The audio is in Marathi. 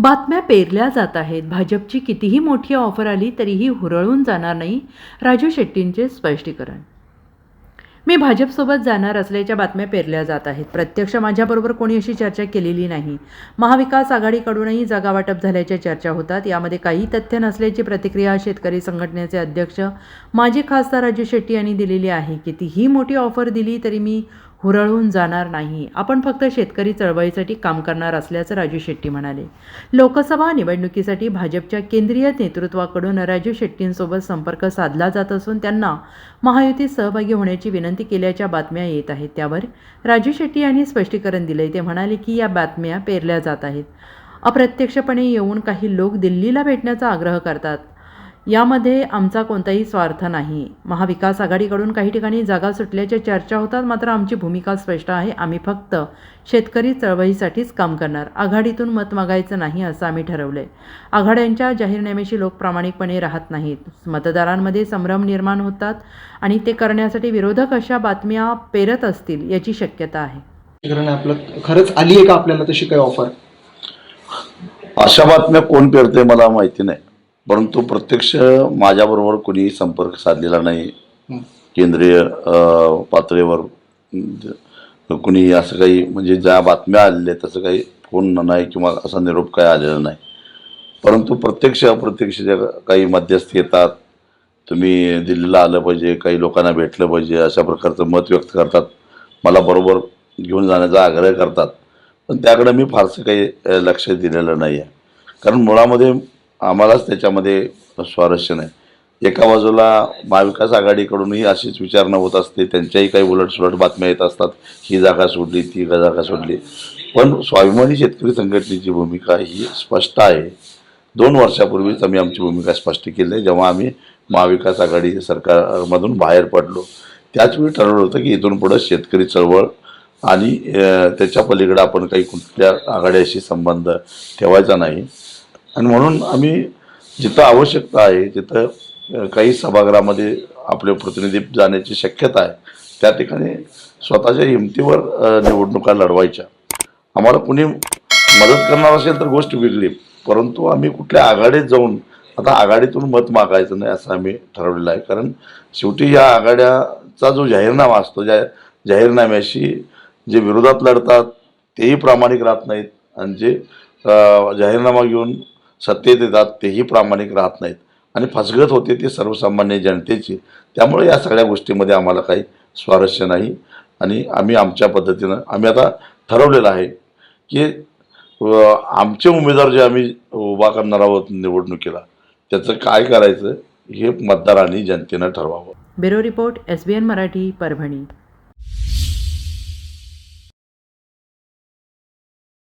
बातम्या पेरल्या जात आहेत. भाजपची कितीही मोठी ऑफर आली तरीही हुरळून जाणार नाही राजू शेट्टींचे स्पष्टीकरण. मी भाजपसोबत जाणार असल्याच्या बातम्या पेरल्या जात आहेत. प्रत्यक्ष माझ्याबरोबर कोणी अशी चर्चा केलेली नाही. महाविकास आघाडीकडूनही जागावाटप झाल्याच्या चर्चा होतात. यामध्ये काही तथ्य नसल्याची प्रतिक्रिया शेतकरी संघटनेचे अध्यक्ष माजी खासदार राजू शेट्टी यांनी दिलेली आहे. कितीही मोठी ऑफर दिली तरी मी हुरळून जाणार नाही. आपण फक्त शेतकरी चळवळीसाठी काम करणार असल्याचं राजू शेट्टी म्हणाले. लोकसभा निवडणुकीसाठी भाजपच्या केंद्रीय नेतृत्वाकडून राजू शेट्टींसोबत संपर्क साधला जात असून त्यांना महायुतीत सहभागी होण्याची विनंती केल्याच्या बातम्या येत आहेत. त्यावर राजू शेट्टी यांनी स्पष्टीकरण दिले ते म्हणाले की या बातम्या पेरल्या जात आहेत. अप्रत्यक्षपणे येऊन काही लोक दिल्लीला भेटण्याचा आग्रह करतात. यामध्ये आमचा कोणताही स्वार्थ नाही. महाविकास आघाडीकडून काही ठिकाणी जागा सुटल्याच्या चर्चा होतात मात्र आमची भूमिका स्पष्ट आहे. आम्ही फक्त शेतकरी चळवळीसाठीच काम करणार. आघाडीतून मत मागायचं नाही असं आम्ही ठरवलंय. आघाड्यांच्या जाहीरनाम्याशी लोक प्रामाणिकपणे राहत नाहीत. मतदारांमध्ये संभ्रम निर्माण होतात आणि ते करण्यासाठी विरोधक अशा बातम्या पेरत असतील याची शक्यता आहे. कारण आपलं खरंच आली आहे का आपल्याला तशी काही ऑफर अशा बातम्या कोण पेरते मला माहिती नाही. परंतु प्रत्यक्ष माझ्याबरोबर कोणी संपर्क साधलेला नाही. केंद्रीय पातळीवर कुणी असं काही म्हणजे ज्या बातम्या आलेल्या आहेत, तसं काही फोन नाही किंवा असा निरोप काही आलेला नाही. परंतु प्रत्यक्ष अप्रत्यक्ष ज्या काही मध्यस्थी येतात तुम्ही दिल्लीला आलं पाहिजे काही लोकांना भेटलं पाहिजे अशा प्रकारचं मत व्यक्त करतात मला बरोबर घेऊन जाण्याचा आग्रह करतात. पण त्याकडे मी फारसं काही लक्ष दिलेलं नाही आहे कारण मुळामध्ये आम्हालाच त्याच्यामध्ये स्वारस्य नाही. एका बाजूला महाविकास आघाडीकडूनही अशीच विचारणा होत असते त्यांच्याही काही उलटसुलट बातम्या येत असतात ही जागा सोडली ती जागा सोडली. पण स्वाभिमानी शेतकरी संघटनेची भूमिका ही स्पष्ट आहे. दोन वर्षापूर्वीच आम्ही आमची भूमिका स्पष्ट केली आहे. जेव्हा आम्ही महाविकास आघाडी सरकारमधून बाहेर पडलो त्याचवेळी ठरवलं होतं की इथून पुढं शेतकरी चळवळ आणि त्याच्या पलीकडे आपण काही कुठल्या आघाड्याशी संबंध ठेवायचा नाही. आणि म्हणून आम्ही जिथं आवश्यकता आहे तिथं काही सभागृहामध्ये आपले प्रतिनिधी जाण्याची शक्यता आहे त्या ठिकाणी स्वतःच्या हिमतीवर निवडणुका लढवायच्या. आम्हाला कुणी मदत करणार असेल तर गोष्ट वेगळी परंतु आम्ही कुठल्या आघाडीत जाऊन आता आघाडीतून मत मागायचं नाही असं आम्ही ठरवलेलं आहे. कारण शेवटी या आघाड्याचा जो जाहीरनामा असतो ज्या जाहीरनाम्याशी जे विरोधात लढतात तेही प्रामाणिक राहत नाहीत. आणि जे जाहीरनामा घेऊन सत्तेत येतात तेही प्रामाणिक राहत नाहीत. आणि फसगत होते ते सर्वसामान्य जनतेची. त्यामुळे या सगळ्या गोष्टीमध्ये आम्हाला काही स्वारस्य नाही. आणि आम्ही आमच्या पद्धतीनं आम्ही आता ठरवलेलं आहे की आमचे उमेदवार जे आम्ही उभा करणार आहोत निवडणुकीला त्याचं काय करायचं हे मतदारांनी जनतेनं ठरवावं. Bureau report S B N Marathi Parbhani.